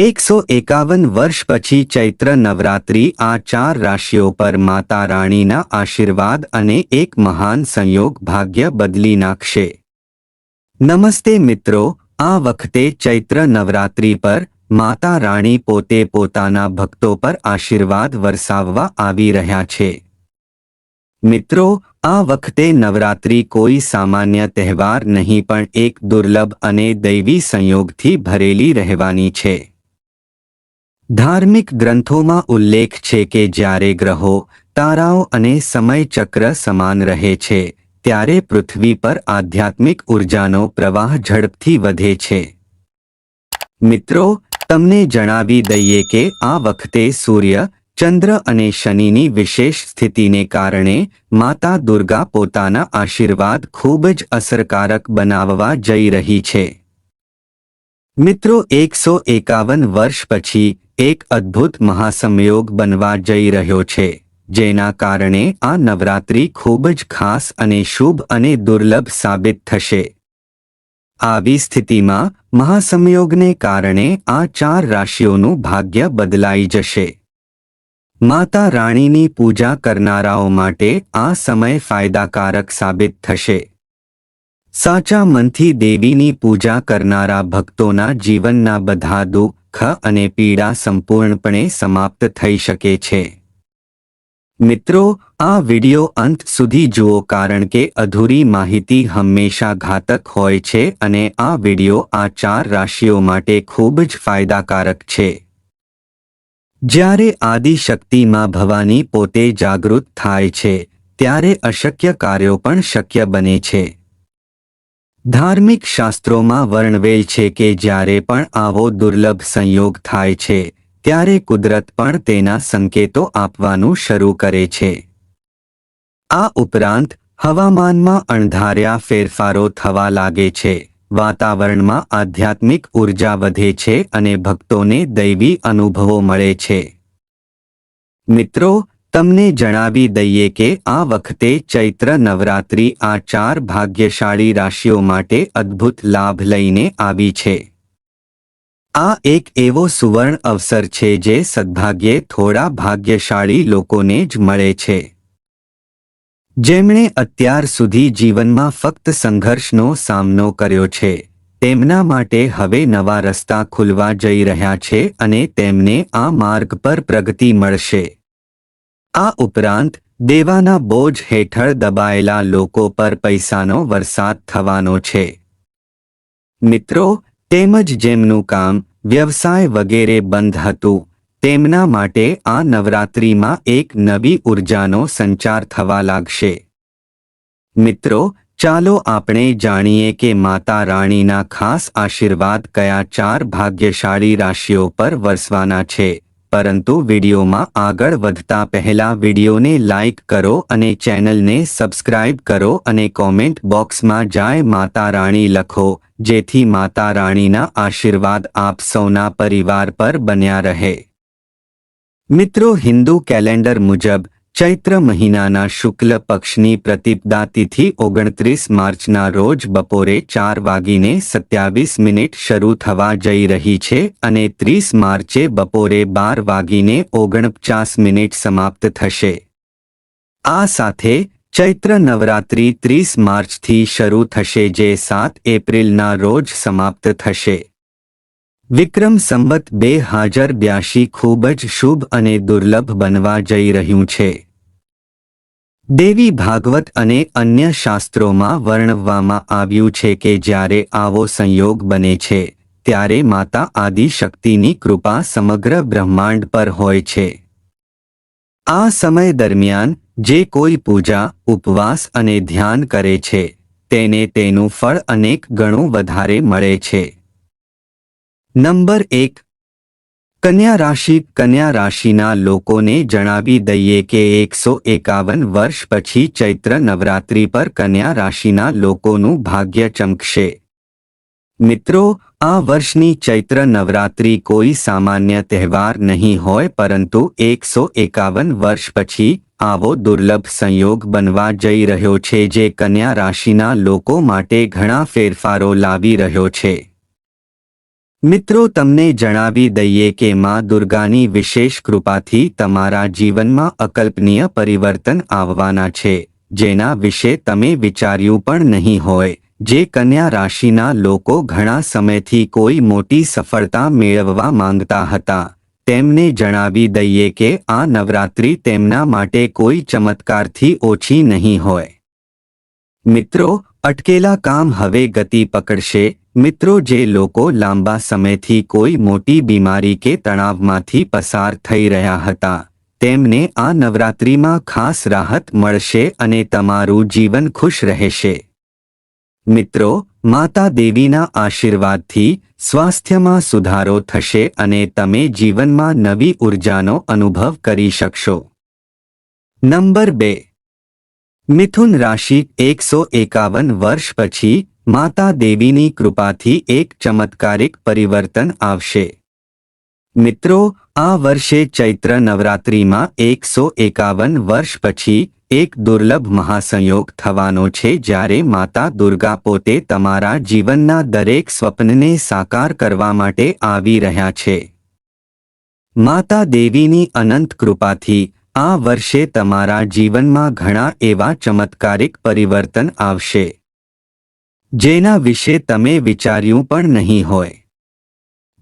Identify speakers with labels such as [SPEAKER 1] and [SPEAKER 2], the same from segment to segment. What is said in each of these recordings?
[SPEAKER 1] એકસો એકાવન વર્ષ પછી ચૈત્ર નવરાત્રિ આ ચાર રાશિઓ પર માતા રાણીના આશીર્વાદ અને એક મહાન સંયોગ ભાગ્ય બદલી નાખશે. નમસ્તે મિત્રો, આ વખતે ચૈત્ર નવરાત્રિ પર માતા રાણી પોતે પોતાના ભક્તો પર આશીર્વાદ વરસાવવા આવી રહ્યા છે. મિત્રો, આ વખતે નવરાત્રિ કોઈ સામાન્ય તહેવાર નહીં પણ એક દુર્લભ અને દૈવી સંયોગથી ભરેલી રહેવાની છે. ધાર્મિક ગ્રંથોમાં ઉલ્લેખ છે કે જ્યારે ગ્રહો, તારાઓ અને સમયચક્ર સમાન રહે છે, ત્યારે પૃથ્વી પર આધ્યાત્મિક ઉર્જાનો પ્રવાહ ઝડપથી વધે છે. મિત્રો, તમને જણાવી દઈએ કે આ વખતે સૂર્ય, ચંદ્ર અને શનિની વિશેષ સ્થિતિને કારણે માતા દુર્ગા પોતાના આશીર્વાદ ખૂબ જ અસરકારક બનાવવા જઈ રહી છે. મિત્રો, એકસો એકાવન વર્ષ પછી એક અદ્ભુત મહાસંયોગ બનવા જઈ રહ્યો છે, જેના કારણે આ નવરાત્રી ખૂબ જ ખાસ અને શુભ અને દુર્લભ સાબિત થશે. આવી સ્થિતિમાં, મહાસંયોગને કારણે આ ચાર રાશિઓનું ભાગ્ય બદલાઈ જશે. માતા રાણીની પૂજા કરનારાઓ માટે આ સમય ફાયદાકારક સાબિત થશે. સાચા મનથી દેવીની પૂજા કરનારા ભક્તોના જીવનના બધા દુઃખ દુઃખ અને પીડા સંપૂર્ણપણે સમાપ્ત થઈ શકે છે. મિત્રો, આ વિડિયો અંત સુધી જુઓ કારણ કે અધૂરી માહિતી હંમેશા ઘાતક હોય છે અને આ વિડિયો આ ચાર રાશિઓ માટે ખૂબ જ ફાયદાકારક છે. જ્યારે આદિશક્તિમાં ભવાની પોતે જાગૃત થાય છે, ત્યારે અશક્ય કાર્યો પણ શક્ય બને છે. ધાર્મિક શાસ્ત્રોમાં વર્ણવેલ છે કે જ્યારે પણ આવો દુર્લભ સંયોગ થાય છે, ત્યારે કુદરત પણ તેના સંકેતો આપવાનું શરૂ કરે છે. આ ઉપરાંત, હવામાનમાં અણધાર્યા ફેરફારો થવા લાગે છે, વાતાવરણમાં આધ્યાત્મિક ઊર્જા વધે છે અને ભક્તોને દૈવી અનુભવો મળે છે. મિત્રો તમને જણાવી દઈએ કે આ વખતે ચૈત્ર નવરાત્રિ આ ચાર ભાગ્યશાળી રાશિઓ માટે અદ્ભુત લાભ લઈને આવી છે. આ એક એવો સુવર્ણ અવસર છે જે સદભાગ્યે થોડા ભાગ્યશાળી લોકોને જ મળે છે. જેમણે અત્યાર સુધી જીવનમાં ફક્ત સંઘર્ષનો સામનો કર્યો છે, તેમના માટે હવે નવા રસ્તા ખુલવા જઈ રહ્યા છે અને તેમને આ માર્ગ પર પ્રગતિ મળશે. આ ઉપરાંત, દેવાના બોજ હેઠળ દબાયેલા લોકો પર પૈસાનો વરસાદ થવાનો છે. મિત્રો, તેમજ જેમનું કામ વ્યવસાય વગેરે બંધ હતું, તેમના માટે આ નવરાત્રિમાં એક નવી ઉર્જાનો સંચાર થવા લાગશે. મિત્રો, ચાલો આપણે જાણીએ કે માતા રાણીના ખાસ આશીર્વાદ કયા ચાર ભાગ્યશાળી રાશિઓ પર વરસવાના છે. પરંતુ વિડીયોમાં આગળ વધતા પહેલા વિડીયોને લાઇક કરો અને ચેનલને સબસ્ક્રાઇબ કરો અને કોમેન્ટ બોક્સમાં જાય માતા રાણી લખો, જેથી માતા રાણીના આશીર્વાદ આપ સૌના પરિવાર પર બન્યા રહે. મિત્રો, હિન્દુ કેલેન્ડર મુજબ ચૈત્ર મહિનાના શુક્લ પક્ષની પ્રતિપદા તિથિ ઓગણત્રીસ માર્ચના રોજ બપોરે ચાર વાગીને સત્યાવીસ મિનિટ શરૂ થવા જઈ રહી છે અને ત્રીસ માર્ચે બપોરે બાર વાગીને ઓગણપચાસ મિનિટ સમાપ્ત થશે. આ સાથે ચૈત્ર નવરાત્રિ ત્રીસ માર્ચથી શરૂ થશે જે સાત એપ્રિલના રોજ સમાપ્ત થશે. વિક્રમ સંવત બે હાજર બ્યાસી ખૂબ જ શુભ અને દુર્લભ બનવા જઈ રહ્યું છે. દેવી ભાગવત અને અન્ય શાસ્ત્રોમાં વર્ણવવામાં આવ્યું છે કે જ્યારે આવો સંયોગ બને છે, ત્યારે માતા આદિ શક્તિની કૃપા સમગ્ર બ્રહ્માંડ પર હોય છે. આ સમય દરમિયાન જે કોઈ પૂજા, ઉપવાસ અને ધ્યાન કરે છે, તેને તેનું ફળ અનેક ગણું વધારે મળે છે. નંબર એક. કન્યા રાશિ કન્યા રાશિના લોકોને જણાવી દઈએ કે એકસો એકાવન વર્ષ પછી ચૈત્ર નવરાત્રિ પર કન્યા રાશિના લોકોનું ભાગ્ય ચમકશે. મિત્રો, આ વર્ષની ચૈત્ર નવરાત્રિ કોઈ સામાન્ય તહેવાર નહીં હોય પરંતુ એકસો એકાવન વર્ષ પછી આવો દુર્લભ સંયોગ બનવા જઈ રહ્યો છે જે કન્યા રાશિના લોકો માટે ઘણા ફેરફારો લાવી રહ્યો છે. મિત્રો, તમને જણાવી દઈએ કે માં દુર્ગાની વિશેષ કૃપાથી તમારા જીવનમાં અકલ્પનીય પરિવર્તન આવવાના છે, જેના વિશે તમે વિચાર્યું પણ નહીં હોય. જે કન્યા રાશિના લોકો ઘણા સમયથી કોઈ મોટી સફળતા મેળવવા માંગતા હતા. તેમને જણાવી દઈએ કે આ નવરાત્રિ તેમના માટે કોઈ ચમત્કારથી ઓછી નહીં હોય. મિત્રો, અટકેલા કામ હવે ગતિ પકડશે મિત્રો, જે લોકો લાંબા સમયથી કોઈ મોટી બીમારી કે તણાવમાંથી પસાર થઈ રહ્યા હતા, તેમને આ નવરાત્રિમાં ખાસ રાહત મળશે અને તમારું જીવન ખુશ રહેશે. મિત્રો, માતા દેવીના આશીર્વાદથી સ્વાસ્થ્યમાં સુધારો થશે અને તમે જીવનમાં નવી ઉર્જાનો અનુભવ કરી શકશો. નંબર બે. મિથુન રાશિ એકસો એકાવન વર્ષ પછી માતા દેવીની કૃપાથી એક ચમત્કારિક પરિવર્તન આવશે. મિત્રો, આ વર્ષે ચૈત્ર નવરાત્રિમાં એકસો એકાવન વર્ષ પછી એક દુર્લભ મહાસંયોગ થવાનો છે જ્યારે માતા દુર્ગા પોતે તમારા જીવનના દરેક સ્વપ્નને સાકાર કરવા માટે આવી રહ્યા છે. માતા દેવીની અનંત કૃપાથી આ વર્ષે તમારા જીવનમાં ઘણા એવા ચમત્કારિક પરિવર્તન આવશે. જેના વિશે તમે વિચાર્યું પણ નહીં હોય.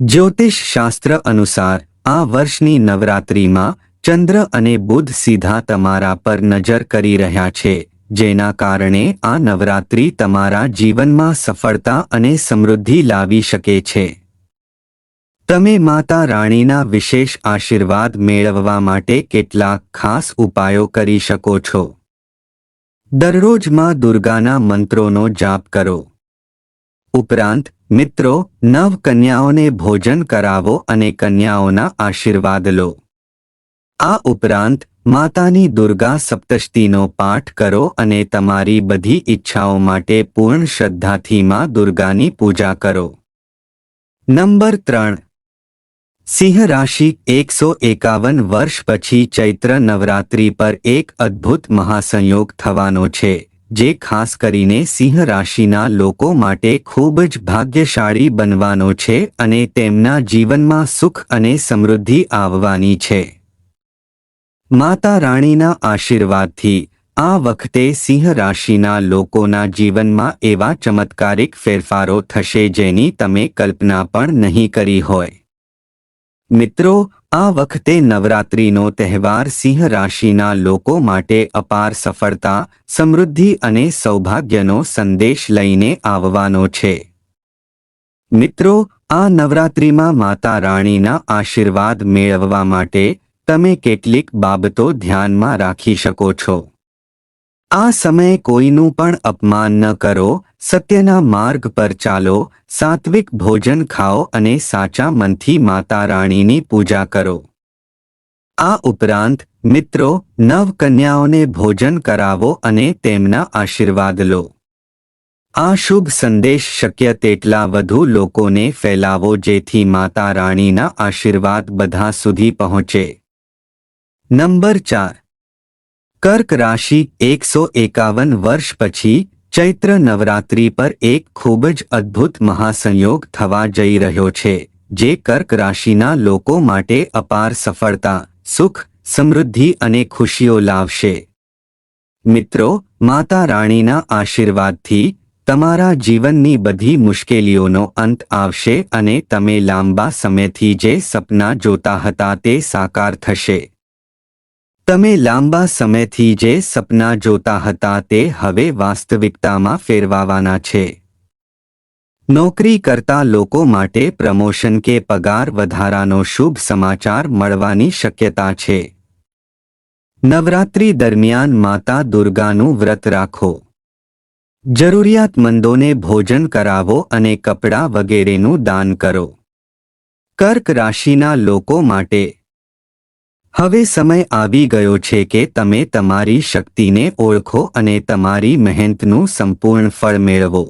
[SPEAKER 1] જ્યોતિષ શાસ્ત્ર અનુસાર, આ વર્ષની નવરાત્રિમાં ચંદ્ર અને બુધ સીધા તમારા પર નજર કરી રહ્યા છે, જેના કારણે આ નવરાત્રિ તમારા જીવનમાં સફળતા અને સમૃદ્ધિ લાવી શકે છે. તમે માતા રાણીના વિશેષ આશીર્વાદ મેળવવા માટે કેટલાક ખાસ ઉપાયો કરી શકો છો. દરરોજમાં દુર્ગાના મંત્રોનો જાપ કરો. ઉપરાંત, મિત્રો નવ કન્યાઓને ભોજન કરાવો અને કન્યાઓના આશીર્વાદ લો. આ ઉપરાંત, માતાની દુર્ગા સપ્તષ્ટીનો પાઠ કરો અને તમારી બધી ઈચ્છાઓ માટે પૂર્ણ શ્રદ્ધાથી માં દુર્ગાની પૂજા કરો. નંબર ત્રણ સિંહ રાશિ એકસો એકાવન વર્ષ પછી ચૈત્ર નવરાત્રિ પર એક અદ્ભુત મહાસંયોગ થવાનો છે, જે ખાસ કરીને સિંહ રાશિના લોકો માટે ખૂબ જ ભાગ્યશાળી બનવાનો છે અને તેમના જીવનમાં સુખ અને સમૃદ્ધિ આવવાની છે. માતા રાણીના આશીર્વાદથી, આ વખતે સિંહ રાશિના લોકોના જીવનમાં એવા ચમત્કારિક ફેરફારો થશે જેની તમે કલ્પના પણ નહીં કરી હોય. મિત્રો, આ વખતે નવરાત્રિનો તહેવાર સિંહ રાશિના લોકો માટે અપાર સફળતા, સમૃદ્ધિ અને સૌભાગ્યનો સંદેશ લઈને આવવાનો છે. મિત્રો, આ નવરાત્રિમાં માતા રાણીના આશીર્વાદ મેળવવા માટે તમે કેટલીક બાબતો ધ્યાનમાં રાખી શકો છો. આ સમયે કોઈનું પણ અપમાન ન કરો, સત્યના માર્ગ પર ચાલો, સાત્વિક ભોજન ખાઓ અને સાચા મનથી માતા રાણીની પૂજા કરો. આ ઉપરાંત, મિત્રો નવ કન્યાઓને ભોજન કરાવો અને તેમના આશીર્વાદ લો. આ શુભ સંદેશ શક્ય તેટલા વધુ લોકોને ફેલાવો જેથી માતા રાણીના આશીર્વાદ બધા સુધી પહોંચે. નંબર ચાર. કર્ક રાશિ એકસો એકાવન વર્ષ પછી ચૈત્ર નવરાત્રિ પર એક ખૂબ જ અદ્ભુત મહાસંયોગ થવા જઈ રહ્યો છે, જે કર્ક રાશિના લોકો માટે અપાર સફળતા, સુખ, સમૃદ્ધિ અને ખુશીઓ લાવશે. મિત્રો, માતા રાણીના આશીર્વાદથી તમારા જીવનની બધી મુશ્કેલીઓનો અંત આવશે અને તમે લાંબા સમયથી જે સપના જોતા હતા તે સાકાર થશે. તમે લાંબા સમયથી જે સપના જોતા હતા તે હવે વાસ્તવિકતામાં ફેરવાવાના છે. નોકરી કરતા લોકો માટે પ્રમોશન કે પગાર વધારાનો શુભ સમાચાર મળવાની શક્યતા છે. નવરાત્રી દરમિયાન માતા દુર્ગાનું વ્રત રાખો. જરૂરિયાતમંદોને ભોજન કરાવો અને કપડાં વગેરેનું દાન કરો. કર્ક રાશિના લોકો માટે હવે સમય આવી ગયો છે કે તમે તમારી શક્તિને ઓળખો અને તમારી મહેનતનું સંપૂર્ણ ફળ મેળવો.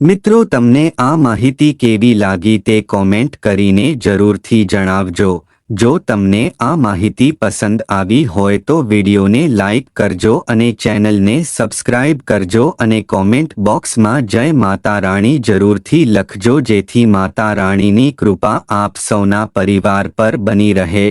[SPEAKER 1] મિત્રો, તમને આ માહિતી કેવી લાગી તે કોમેન્ટ કરીને જરૂરથી જણાવજો. જો તમને આ માહિતી પસંદ આવી હોય તો વિડીયોને લાઈક કરજો અને ચેનલને સબસ્ક્રાઇબ કરજો અને કોમેન્ટ બોક્સમાં જય માતા રાણી જરૂરથી લખજો જેથી માતા રાણીની કૃપા આપ સૌના પરિવાર પર બની રહે.